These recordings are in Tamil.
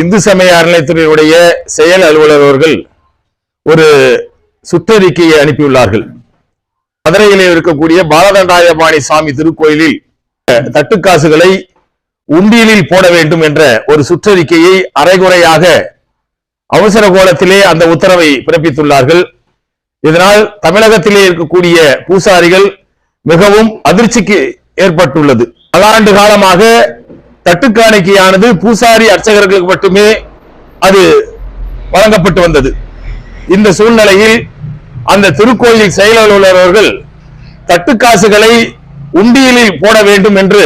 இந்து சமய அறநிலையத்துறையுடைய செயல் அலுவலர் அவர்கள் ஒரு சுற்றறிக்கையை அனுப்பியுள்ளார்கள். மதுரையிலே இருக்கக்கூடிய பாலதண்டாயபாணி சாமி திருக்கோயிலில் தட்டுக்காசுகளை உண்டியலில் போட வேண்டும் என்ற ஒரு சுற்றறிக்கையை அரைகுறையாக அவசர கோலத்திலே அந்த உத்தரவை பிறப்பித்துள்ளார்கள். இதனால் தமிழகத்திலே இருக்கக்கூடிய பூசாரிகள் மிகவும் அதிர்ச்சிக்கு ஏற்பட்டுள்ளது. பல ஆண்டு காலமாக தட்டுக்காணிக்கையானது பூசாரி அர்ச்சகர்களுக்கு மட்டுமே அது வழங்கப்பட்டு வந்தது. இந்த சூழ்நிலையில் அந்த திருக்கோயில் செயலில் உள்ளவர்கள் தட்டுக்காசுகளை உண்டியலில் போட வேண்டும் என்று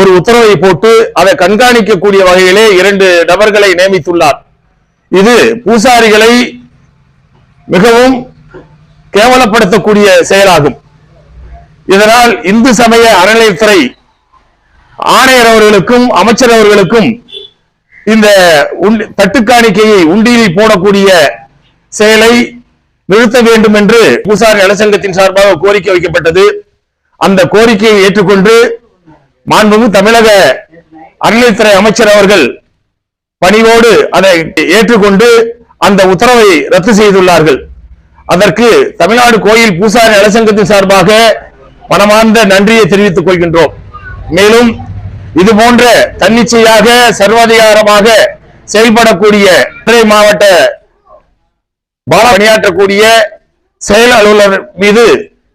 ஒரு உத்தரவை போட்டு அதை கண்காணிக்கக்கூடிய வகையிலே இரண்டு நபர்களை நியமித்துள்ளார். இது பூசாரிகளை மிகவும் கேவலப்படுத்தக்கூடிய செயலாகும். இதனால் இந்து சமய அறநிலையத்துறை ஆணையர் அவர்களுக்கும் அமைச்சர் அவர்களுக்கும் இந்த தட்டுக்காணிக்கையை உண்டியில் போடக்கூடிய செயலை நிறுத்த வேண்டும் என்று பூசாரி நலசங்கத்தின் சார்பாக கோரிக்கை வைக்கப்பட்டது. அந்த கோரிக்கையை ஏற்றுக்கொண்டு மாண்புமிகு தமிழக அறநிலைத்துறை அமைச்சர் அவர்கள் பணிவோடு அதை ஏற்றுக்கொண்டு அந்த உத்தரவை ரத்து செய்துள்ளார்கள். அதற்கு தமிழ்நாடு கோயில் பூசாரி நலசங்கத்தின் சார்பாக மனமார்ந்த நன்றியை தெரிவித்துக் கொள்கின்றோம். மேலும் இது போன்ற தன்னிச்சையாக சர்வாதிகாரமாக செயல்படக்கூடிய மதுரை மாவட்ட பால பணியாற்றக்கூடிய செயல் அலுவலர் மீது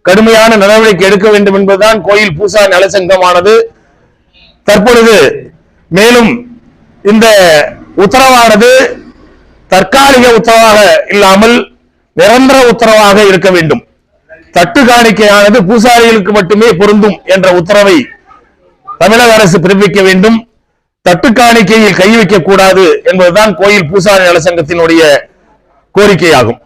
கடுமையான நடவடிக்கை எடுக்க வேண்டும் என்பதுதான் கோயில் பூசா நலசங்கமானது தற்பொழுது மேலும் இந்த உத்தரவானது தற்காலிக உத்தரவாக இல்லாமல் நிரந்தர உத்தரவாக இருக்க வேண்டும். தட்டு காணிக்கையானது பூசாரிகளுக்கு மட்டுமே பொருந்தும் என்ற உத்தரவை தமிழக அரசு பிறப்பிக்க வேண்டும். தட்டு காணிக்கையில் கை வைக்கக்கூடாது என்பதுதான் கோயில் பூசாரி நலசங்கத்தினுடைய கோரிக்கையாகும்.